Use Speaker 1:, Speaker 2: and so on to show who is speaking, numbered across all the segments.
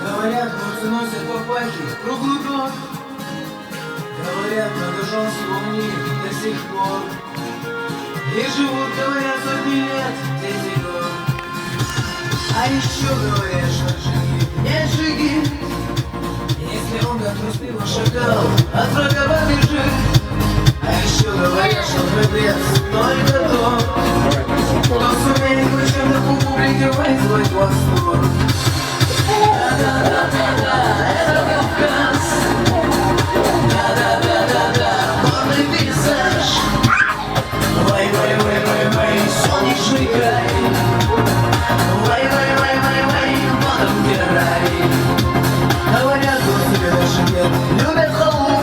Speaker 1: Говорят, мужцы носят папахи круглый год. Говорят, над всего мира до сих пор. И живут, говорят, сотни лет дети год. А еще говорят, что шаги не шаги. Если он как трусливый шакал, от врага побежит. А еще говорят, что храбрец только тот, кто сумеет хоть чем-то публиковать свой восторг. Любят халву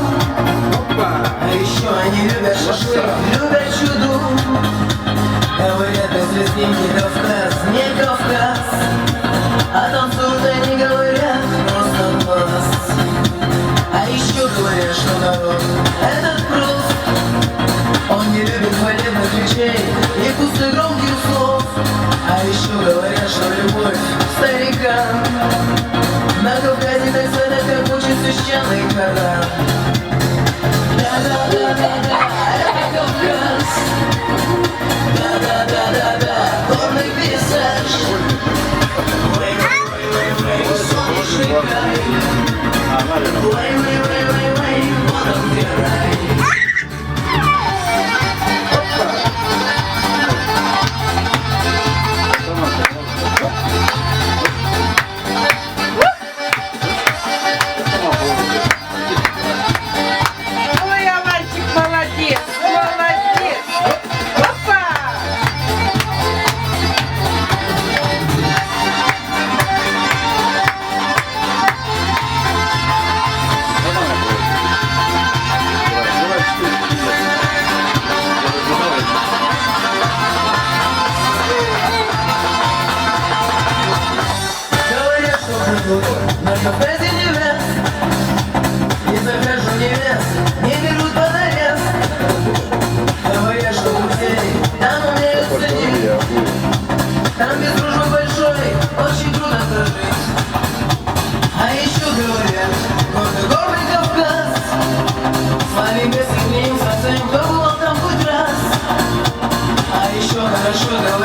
Speaker 1: А еще они любят шашлык, любят чуду. Говорят, если с ним не Кавказ, не Кавказ А танцуют они говорят просто класс. А еще говорят, что народ этот прост Он не любит хвалебных речей и пустых громких слов. А еще говорят, что любовь старикам. На учит священный Коран на Кавказе невест И захожу невест, не берут под арест Говорят, что друзей там умеют ценить Там без дружбы большой очень трудно прожить. А еще говорят, гордый горный Кавказ. Славим без сомнений, совсем кто был там хоть раз. А еще хорошо говорят